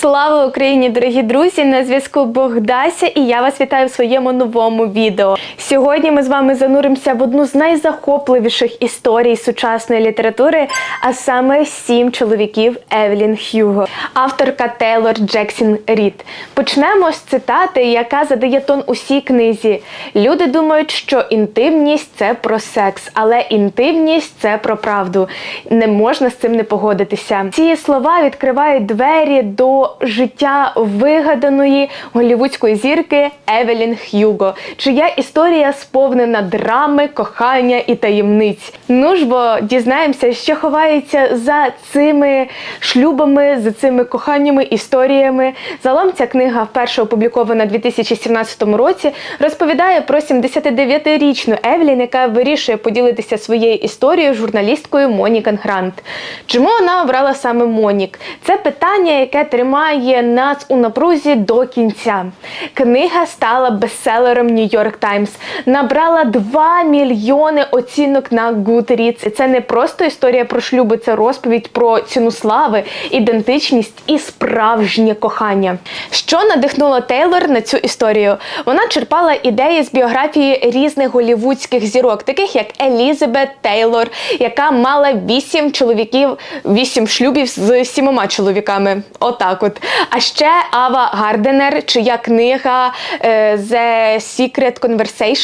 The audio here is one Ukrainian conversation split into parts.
Слава Україні, дорогі друзі! На зв'язку Богдася, і я вас вітаю в своєму новому відео. Сьогодні ми з вами зануримося в одну з найзахопливіших історій сучасної літератури, а саме сім чоловіків Евелін Х'юго, авторка Тейлор Джексін Рід. Почнемо з цитати, яка задає тон усій книзі. Люди думають, що інтимність це про секс, але інтимність це про правду. Не можна з цим не погодитися. Ці слова відкривають двері до життя вигаданої голівудської зірки Евелін Х'юго, чия історія сповнена драми, кохання і таємниць. Ну ж бо дізнаємося, що ховається за цими шлюбами, за цими коханнями, історіями. Загалом ця книга, вперше опублікована у 2017 році, розповідає про 79-річну Евелін, яка вирішує поділитися своєю історією з журналісткою Монікан Грант. Чому вона обрала саме Монік? Це питання, яке тримає нас у напрузі до кінця. Книга стала бестселером York Times, набрала 2 мільйони оцінок на Goodreads. Це не просто історія про шлюби, це розповідь про ціну слави, ідентичність і справжнє кохання. Що надихнуло Тейлор на цю історію? Вона черпала ідеї з біографії різних голівудських зірок, таких як Елізабет Тейлор, яка мала вісім чоловіків, вісім шлюбів з сімома чоловіками. Отак, от. А ще Ава Гарденер, чия книга е, The Secret Conversations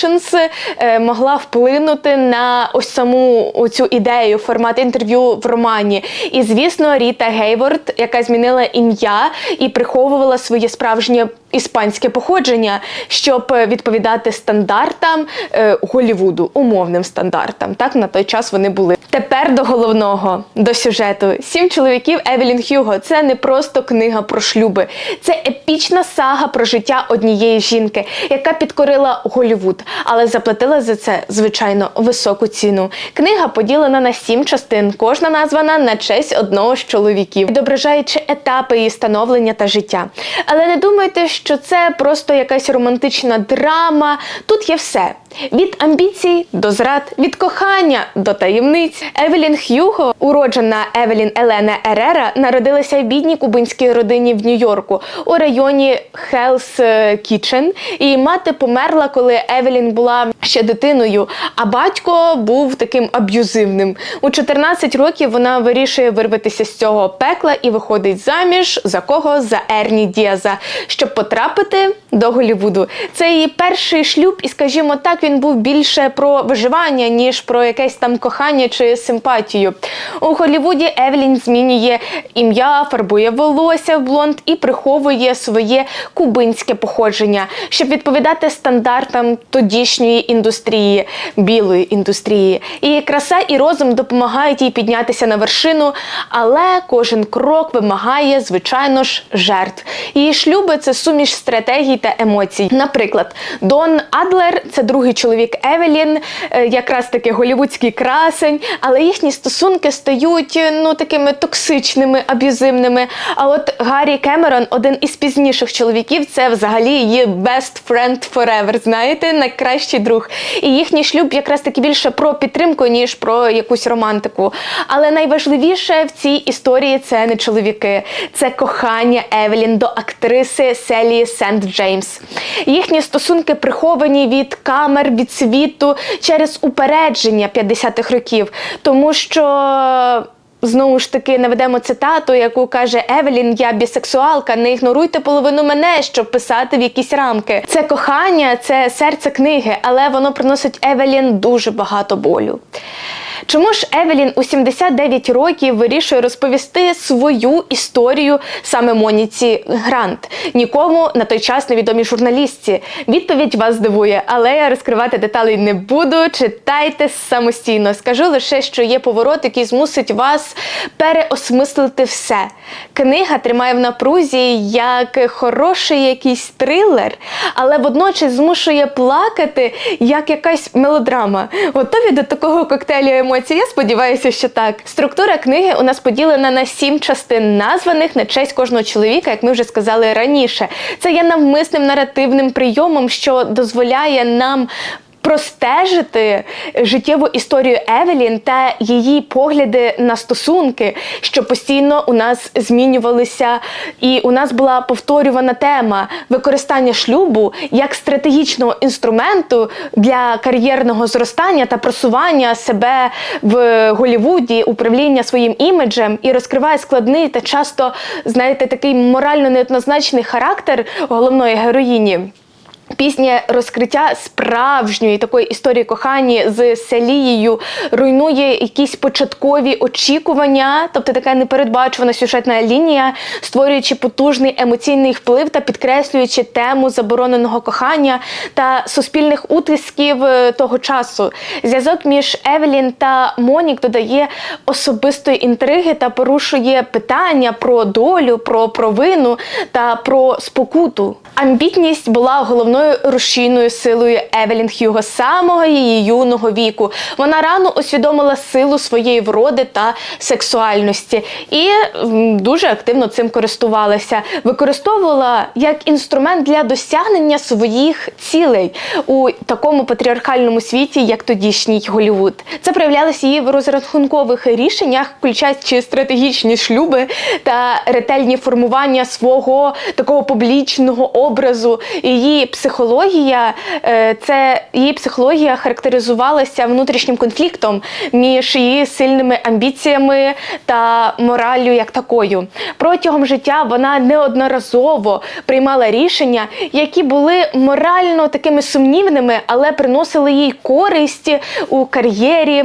е, могла вплинути на ось саму цю ідею, формат інтерв'ю в романі. І звісно, Ріта Гейворд, яка змінила ім'я і приховувала своє справжнє іспанське походження, щоб відповідати стандартам е, Голівуду, умовним стандартам. Так на той час вони були. Тепер до головного, до сюжету. Сім чоловіків Евелін Х'юго це не просто книга про шлюби, це епічна сага про життя однієї жінки, яка підкорила Голівуд, але заплатила за це звичайно високу ціну. Книга поділена на сім частин, кожна названа на честь одного з чоловіків, відображаючи етапи її становлення та життя. Але не думайте, що це просто якась романтична драма. Тут є все. Від амбіцій до зрад, від кохання до таємниць. Евелін Х'юго, уроджена Евелін Елена Ерера, народилася в бідній кубинській родині в Нью-Йорку у районі Хелс Кічен. І мати померла, коли Евелін була ще дитиною, а батько був таким аб'юзивним. У 14 років вона вирішує вирватися з цього пекла і виходить заміж за кого? За Ерні Діаза, щоб потрапити до Голівуду. Це її перший шлюб, і скажімо так, він був більше про виживання, ніж про якесь там кохання чи симпатію. У Голівуді Евелін змінює ім'я, фарбує волосся в блонд і приховує своє кубинське походження, щоб відповідати стандартам тодішньої індустрії, білої індустрії. І краса і розум допомагають їй піднятися на вершину, але кожен крок вимагає, звичайно ж, жертв. Її шлюби це суміш стратегій та емоцій. Наприклад, Дон Адлер це другий чоловік Евелін, е, якраз таки голівудський красень, але їхні стосунки стають ну такими токсичними, аб'юзивними. А от Гаррі Кемерон, один із пізніших чоловіків, це взагалі її best friend forever, знаєте, найкращий друг. І їхній шлюб якраз таки більше про підтримку, ніж про якусь романтику. Але найважливіше в цій історії це не чоловіки, це кохання Евелін до актриси Селії Сент Джеймс. Їхні стосунки приховані від камер, від світу через упередження 50-х років, тому що. Знову ж таки наведемо цитату, яку каже Евелін: Я бісексуалка, не ігноруйте половину мене, щоб писати в якісь рамки. Це кохання, це серце книги, але воно приносить Евелін дуже багато болю. Чому ж Евелін у 79 років вирішує розповісти свою історію саме Моніці Грант, нікому на той час невідомій журналістці? Відповідь вас здивує, але я розкривати деталі не буду. Читайте самостійно. Скажу лише, що є поворот, який змусить вас переосмислити все. Книга тримає в напрузі як хороший якийсь трилер, але водночас змушує плакати як якась мелодрама. Готові до такого коктейлю емоцій? Я сподіваюся, що так. Структура книги у нас поділена на сім частин, названих на честь кожного чоловіка, як ми вже сказали раніше. Це є навмисним наративним прийомом, що дозволяє нам простежити життєву історію Евелін та її погляди на стосунки, що постійно у нас змінювалися, і у нас була повторювана тема використання шлюбу як стратегічного інструменту для кар'єрного зростання та просування себе в Голівуді, управління своїм іміджем і розкриває складний та часто, знаєте, такий морально неоднозначний характер головної героїні. Пісня розкриття справжньої такої історії кохання з Селією руйнує якісь початкові очікування, тобто така непередбачувана сюжетна лінія, створюючи потужний емоційний вплив та підкреслюючи тему забороненого кохання та суспільних утисків е, того часу. Зв'язок між Евелін та Монік додає особистої інтриги та порушує питання про долю, про провину та про спокуту. Амбітність була головною рушійною силою Евелін Х'юго з самого її юного віку. Вона рано усвідомила силу своєї вроди та сексуальності і дуже активно цим користувалася. Використовувала як інструмент для досягнення своїх цілей у такому патріархальному світі, як тодішній Голівуд. Це проявлялося її в розрахункових рішеннях, включаючи стратегічні шлюби та ретельні формування свого такого публічного образу. Її психологія, е, це її психологія характеризувалася внутрішнім конфліктом між її сильними амбіціями та мораллю як такою. Протягом життя вона неодноразово приймала рішення, які були морально такими сумнівними, але приносили їй користь у кар'єрі.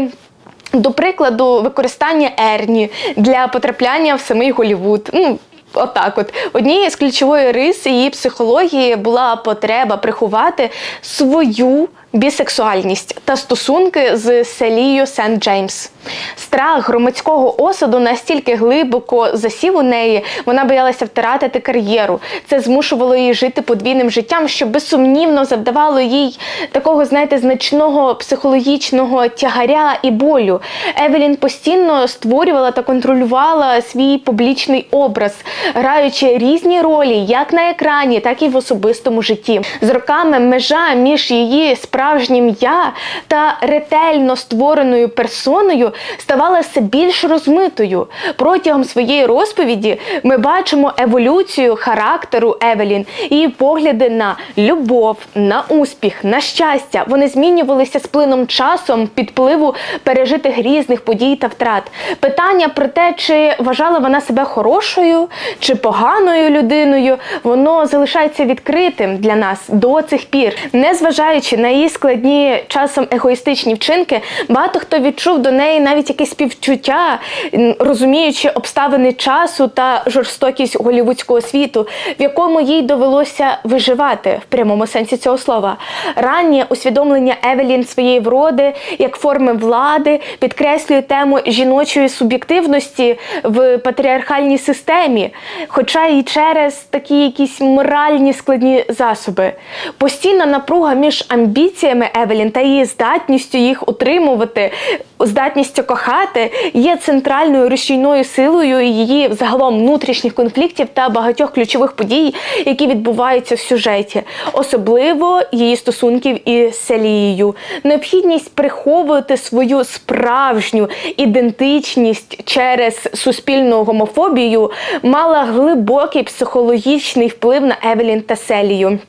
До прикладу, використання Ерні для потрапляння в самий Голівуд. Ну, Отак, от. Однією з ключової риси її психології була потреба приховати свою бісексуальність та стосунки з Селією Сент Джеймс. Страх громадського осаду настільки глибоко засів у неї, вона боялася втратити кар'єру. Це змушувало її жити подвійним життям, що безсумнівно завдавало їй такого, знаєте, значного психологічного тягаря і болю. Евелін постійно створювала та контролювала свій публічний образ, граючи різні ролі як на екрані, так і в особистому житті. З роками межа між її справжнім я та ретельно створеною персоною ставала все більш розмитою. Протягом своєї розповіді ми бачимо еволюцію характеру Евелін, її погляди на любов, на успіх, на щастя. Вони змінювалися з плином часом підпливу пережитих різних подій та втрат. Питання про те, чи вважала вона себе хорошою чи поганою людиною, воно залишається відкритим для нас до цих пір. Незважаючи на її складні часом егоїстичні вчинки, багато хто відчув до неї навіть якесь співчуття, розуміючи обставини часу та жорстокість голівудського світу, в якому їй довелося виживати в прямому сенсі цього слова. Раннє усвідомлення Евелін своєї вроди як форми влади підкреслює тему жіночої суб'єктивності в патріархальній системі, хоча і через такі якісь моральні складні засоби. Постійна напруга між амбіціями Евелін та її здатністю їх утримувати, здатністю кохати є центральною рушійною силою її загалом внутрішніх конфліктів та багатьох ключових подій, які відбуваються в сюжеті, особливо її стосунків із Селією. Необхідність приховувати свою справжню ідентичність через суспільну гомофобію мала глибокий психологічний вплив на Евелін та Селію.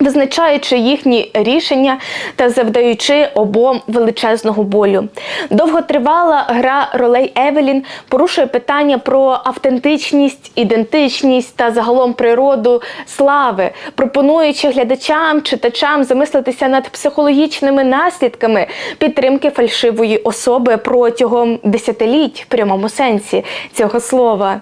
Визначаючи їхні рішення та завдаючи обом величезного болю, довготривала гра ролей Евелін порушує питання про автентичність, ідентичність та загалом природу слави, пропонуючи глядачам, читачам замислитися над психологічними наслідками підтримки фальшивої особи протягом десятиліть в прямому сенсі цього слова.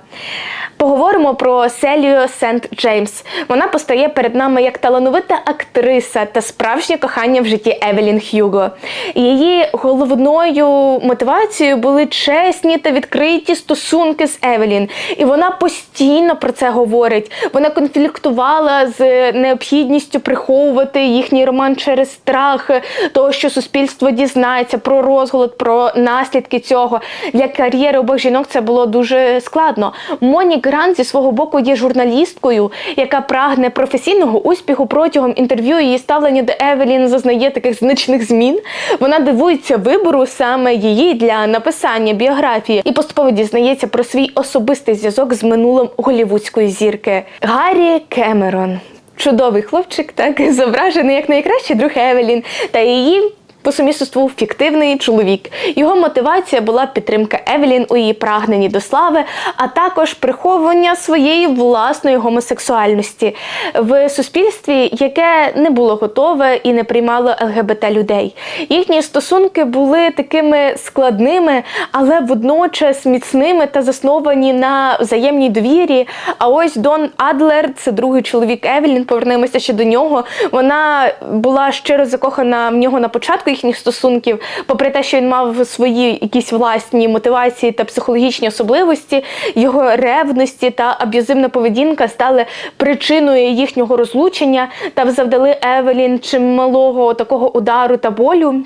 Поговоримо про Селію Сент Джеймс. Вона постає перед нами як талановита актриса та справжнє кохання в житті Евелін Х'юго. Її головною мотивацією були чесні та відкриті стосунки з Евелін, і вона постійно про це говорить. Вона конфліктувала з необхідністю приховувати їхній роман через страх того, що суспільство дізнається про розголод, про наслідки цього. Для кар'єри обох жінок це було дуже складно. Монік Грант зі свого боку є журналісткою, яка прагне професійного успіху протягом протягом інтерв'ю її ставлення до Евелін зазнає таких значних змін. Вона дивується вибору саме її для написання біографії і поступово дізнається про свій особистий зв'язок з минулим голівудської зірки Гаррі Кемерон. Чудовий хлопчик, так зображений як найкращий друг Евелін та її по сумісництву фіктивний чоловік. Його мотивація була підтримка Евелін у її прагненні до слави, а також приховування своєї власної гомосексуальності в суспільстві, яке не було готове і не приймало ЛГБТ людей. Їхні стосунки були такими складними, але водночас міцними та засновані на взаємній довірі. А ось Дон Адлер, це другий чоловік Евелін. Повернемося ще до нього. Вона була щиро закохана в нього на початку їхніх стосунків, попри те, що він мав свої якісь власні мотивації та психологічні особливості, його ревності та аб'юзивна поведінка стали причиною їхнього розлучення та завдали Евелін чималого такого удару та болю.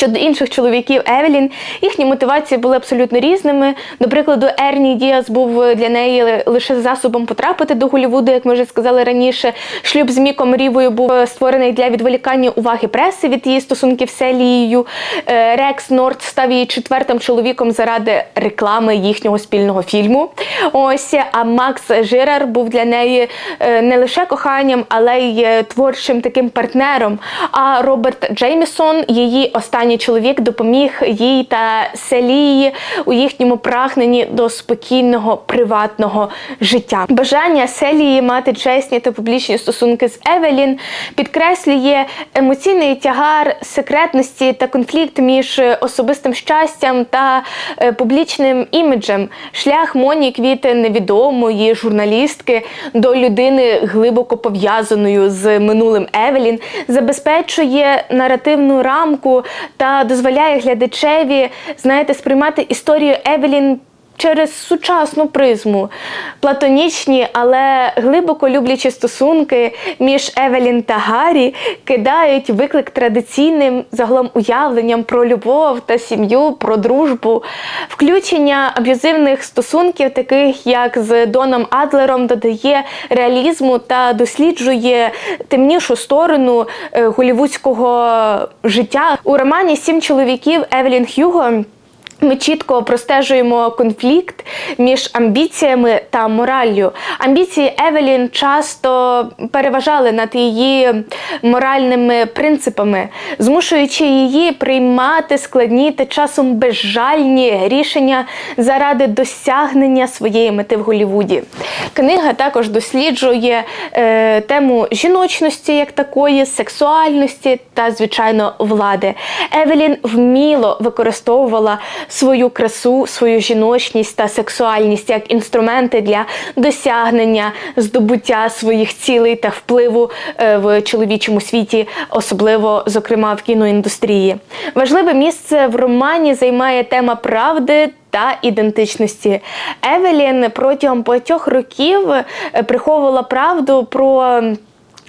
Щодо інших чоловіків Евелін, їхні мотивації були абсолютно різними. До прикладу, Ерні Діас був для неї лише засобом потрапити до Голлівуду, як ми вже сказали раніше. Шлюб з Міком Рівою був створений для відволікання уваги преси від її стосунків з Селією. Е, Рекс Норт став її четвертим чоловіком заради реклами їхнього спільного фільму. Ось а Макс Жирар був для неї е, не лише коханням, але й е, творчим таким партнером. А Роберт Джеймісон, її останній останній чоловік допоміг їй та Селії у їхньому прагненні до спокійного приватного життя. Бажання Селії мати чесні та публічні стосунки з Евелін підкреслює емоційний тягар секретності та конфлікт між особистим щастям та е, публічним іміджем. Шлях Монік від невідомої журналістки до людини глибоко пов'язаною з минулим Евелін забезпечує наративну рамку та дозволяє глядачеві, знаєте, сприймати історію Евелін. Через сучасну призму платонічні, але глибоко люблячі стосунки між Евелін та Гаррі кидають виклик традиційним загалом уявленням про любов та сім'ю, про дружбу. Включення аб'юзивних стосунків, таких як з Доном Адлером, додає реалізму та досліджує темнішу сторону е, голівудського життя. У романі Сім чоловіків Евелін Х'юго. Ми чітко простежуємо конфлікт між амбіціями та мораллю. Амбіції Евелін часто переважали над її моральними принципами, змушуючи її приймати складні та часом безжальні рішення заради досягнення своєї мети в Голлівуді. Книга також досліджує е, тему жіночності як такої, сексуальності та, звичайно, влади. Евелін вміло використовувала свою красу, свою жіночність та сексуальність як інструменти для досягнення здобуття своїх цілей та впливу е, в чоловічому світі, особливо зокрема в кіноіндустрії. Важливе місце в романі займає тема правди. Та ідентичності Евелін протягом багатьох років е, приховувала правду про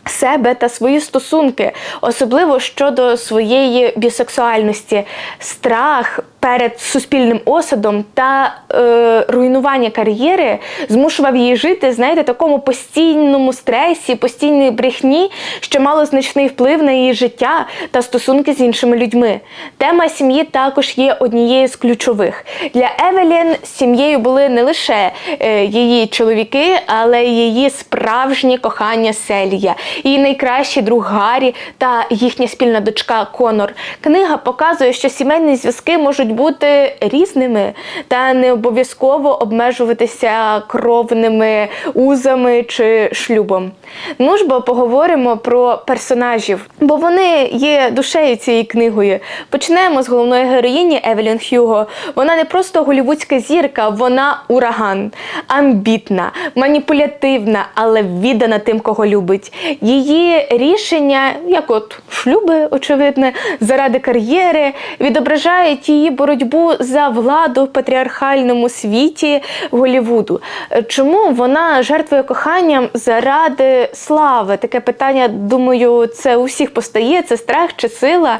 себе та свої стосунки, особливо щодо своєї бісексуальності, страх перед суспільним осадом та е, руйнування кар'єри змушував її жити, знаєте, такому постійному стресі, постійній брехні, що мало значний вплив на її життя та стосунки з іншими людьми. Тема сім'ї також є однією з ключових. Для Евелін сім'єю були не лише е, її чоловіки, але й її справжнє кохання Селія, її найкращий друг Гаррі та їхня спільна дочка Конор. Книга показує, що сімейні зв'язки можуть можуть бути різними та не обов'язково обмежуватися кровними узами чи шлюбом. Ну ж бо поговоримо про персонажів, бо вони є душею цієї книгою. Почнемо з головної героїні Евелін Х'юго. Вона не просто голівудська зірка, вона ураган, амбітна, маніпулятивна, але віддана тим, кого любить. Її рішення, як от шлюби, очевидно, заради кар'єри, відображають її боротьбу за владу в патріархальному світі Голівуду. Чому вона жертвує коханням заради слави? Таке питання, думаю, це у всіх постає, це страх чи сила.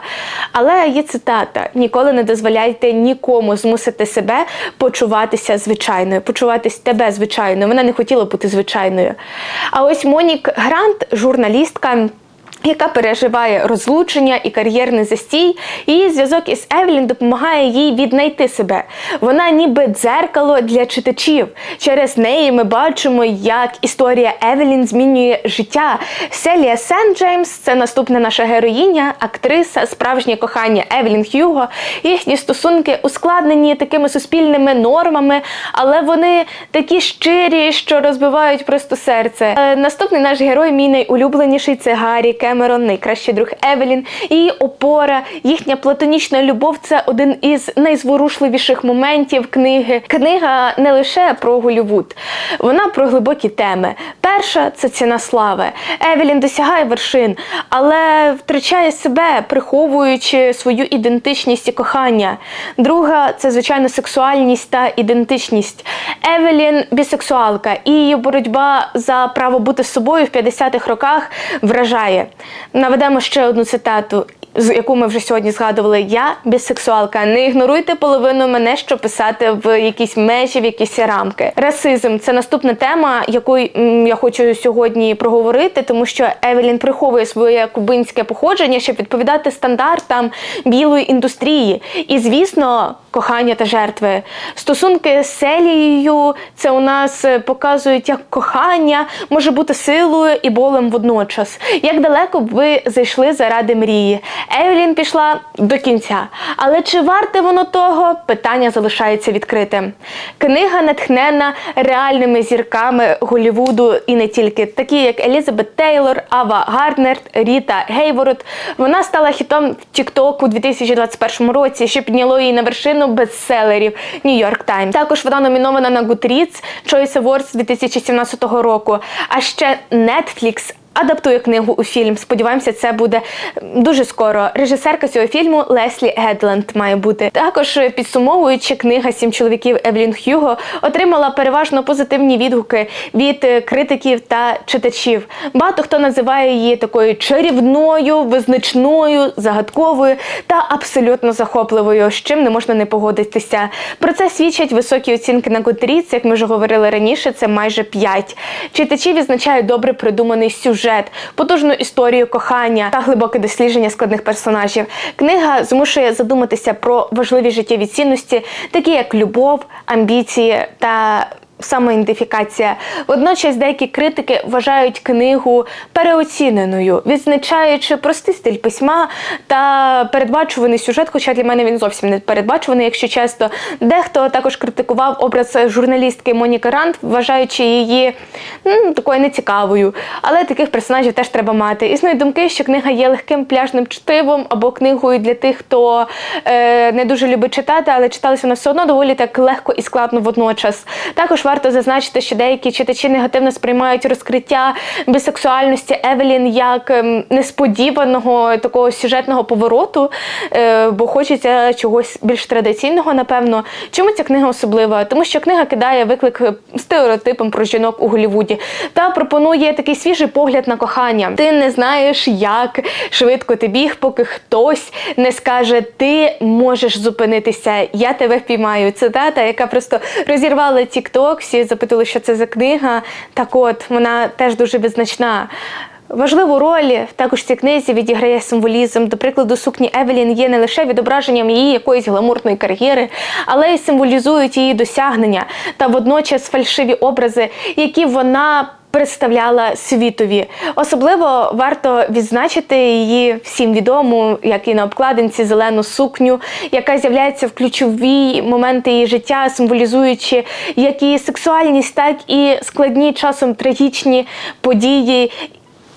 Але є цитата: ніколи не дозволяйте нікому змусити себе почуватися звичайною, почуватись тебе звичайною. Вона не хотіла бути звичайною. А ось Монік Грант, журналістка. Яка переживає розлучення і кар'єрний застій, і зв'язок із Евелін допомагає їй віднайти себе. Вона ніби дзеркало для читачів. Через неї ми бачимо, як історія Евелін змінює життя. Селія Сент Джеймс це наступна наша героїня, актриса, справжнє кохання Евелін Х'юго. Їхні стосунки ускладнені такими суспільними нормами, але вони такі щирі, що розбивають просто серце. Е, Наступний наш герой, мій найулюбленіший, це Гаррі Кемерон, найкращий друг Евелін. Її опора, їхня платонічна любов це один із найзворушливіших моментів книги. Книга не лише про Голлівуд, вона про глибокі теми. Перша це ціна слави. Евелін досягає вершин, але втрачає себе, приховуючи свою ідентичність і кохання. Друга це звичайно сексуальність та ідентичність. Евелін бісексуалка, і її боротьба за право бути собою в 50-х роках вражає. Наведемо ще одну цитату. Яку ми вже сьогодні згадували, я бісексуалка. Не ігноруйте половину мене, щоб писати в якісь межі, в якісь рамки. Расизм це наступна тема, яку я хочу сьогодні проговорити, тому що Евелін приховує своє кубинське походження, щоб відповідати стандартам білої індустрії. І звісно, кохання та жертви. Стосунки з Селією це у нас показують, як кохання може бути силою і болем водночас. Як далеко б ви зайшли заради мрії? Евелін пішла до кінця. Але чи варте воно того? Питання залишається відкритим. Книга натхнена реальними зірками Голлівуду і не тільки, такі як Елізабет Тейлор, Ава Гарднер, Ріта Гейвород. Вона стала хітом в TikTok у 2021 році, що підняло її на вершину бестселерів York Times. Також вона номінована на Goodreads Choice Awards 2017 року. А ще Netflix Адаптує книгу у фільм. Сподіваємося, це буде дуже скоро. Режисерка цього фільму Леслі Гедленд має бути. Також підсумовуючи, книга Сім чоловіків Евлін Х'юго отримала переважно позитивні відгуки від е, критиків та читачів. Багато хто називає її такою чарівною, визначною, загадковою та абсолютно захопливою, з чим не можна не погодитися. Про це свідчать високі оцінки на Goodreads, як ми вже говорили раніше, це майже 5. Читачі відзначають добре придуманий сюжет сюжет, потужну історію кохання та глибоке дослідження складних персонажів. Книга змушує задуматися про важливі життєві цінності, такі як любов, амбіції та самоідентифікація. Водночас деякі критики вважають книгу переоціненою, відзначаючи простий стиль письма та передбачуваний сюжет, хоча для мене він зовсім не передбачуваний, якщо чесно. Дехто також критикував образ журналістки Моніки Рант, вважаючи її м, такою нецікавою. Але таких персонажів теж треба мати. Існують думки, що книга є легким пляжним чтивом або книгою для тих, хто е, не дуже любить читати, але читалася вона все одно доволі так легко і складно водночас. Також варто зазначити, що деякі читачі негативно сприймають розкриття бісексуальності Евелін як ем, несподіваного такого сюжетного повороту, е, бо хочеться чогось більш традиційного, напевно. Чому ця книга особлива? Тому що книга кидає виклик стереотипам про жінок у Голлівуді та пропонує такий свіжий погляд на кохання. Ти не знаєш, як швидко ти біг, поки хтось не скаже, ти можеш зупинитися, я тебе впіймаю. Цитата, яка просто розірвала TikTok, всі запитали, що це за книга. Так от, вона теж дуже визначна. Важливу роль також в цій книзі відіграє символізм. До прикладу, сукні Евелін є не лише відображенням її якоїсь гламурної кар'єри, але й символізують її досягнення та водночас фальшиві образи, які вона представляла світові. Особливо варто відзначити її всім відому, як і на обкладинці зелену сукню, яка з'являється в ключові моменти її життя, символізуючи як і сексуальність, так і складні часом трагічні події.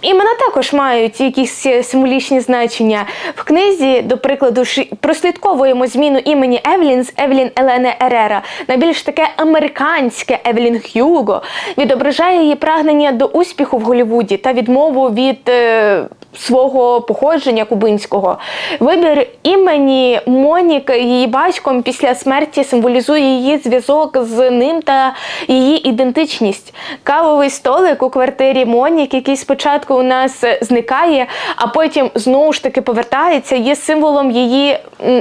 Імена також мають якісь е, символічні значення. В книзі, до прикладу, прослідковуємо зміну імені Евелін з Евелін Елени Ерера на більш таке американське Евелін Х'юго, відображає її прагнення до успіху в Голлівуді та відмову від е, свого походження кубинського. Вибір імені Моніки її батьком після смерті символізує її зв'язок з ним та її ідентичність. Кавовий столик у квартирі Монік, який спочатку у нас зникає, а потім знову ж таки повертається, є символом її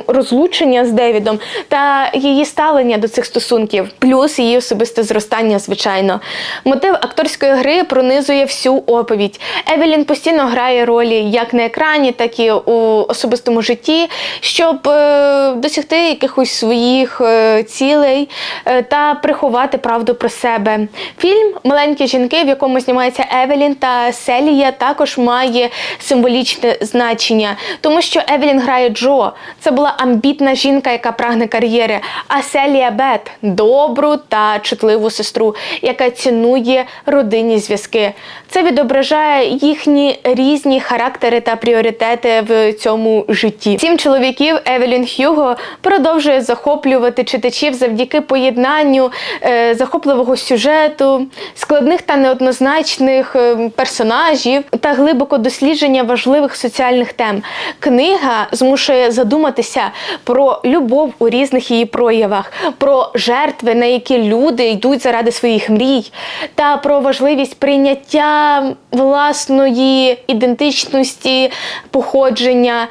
розлучення з Девідом та її ставлення до цих стосунків, плюс її особисте зростання, звичайно. Мотив акторської гри пронизує всю оповідь. Евелін постійно грає ролі як на екрані, так і у особистому житті, щоб е, досягти якихось своїх е, цілей е, та приховати правду про себе. Фільм Маленькі жінки, в якому знімається Евелін та Селія, також має символічне значення, тому що Евелін грає Джо. Це була амбітна жінка, яка прагне кар'єри. А Селія Бет добру та чутливу сестру, яка цінує родинні зв'язки. Це відображає їхні різні характери та пріоритети в цьому житті. Сім чоловіків Евелін Х'юго продовжує захоплювати читачів завдяки поєднанню е, захопливого сюжету, складних та неоднозначних е, персонажів та глибоко дослідження важливих соціальних тем. Книга змушує задуматися про любов у різних її проявах, про жертви, на які люди йдуть заради своїх мрій, та про важливість прийняття власної ідентичності, походження.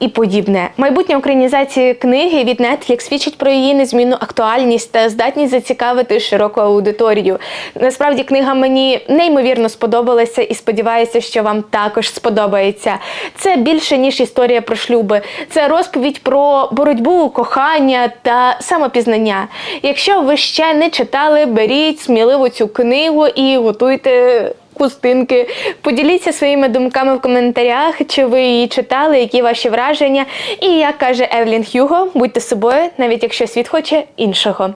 І подібне майбутнє українізації книги від Netflix свідчить про її незмінну актуальність та здатність зацікавити широку аудиторію. Насправді книга мені неймовірно сподобалася і сподіваюся, що вам також сподобається. Це більше ніж історія про шлюби. Це розповідь про боротьбу, кохання та самопізнання. Якщо ви ще не читали, беріть сміливо цю книгу і готуйте. Хустинки, поділіться своїми думками в коментарях, чи ви її читали, які ваші враження. І як каже Евлін Х'юго, будьте собою, навіть якщо світ хоче іншого.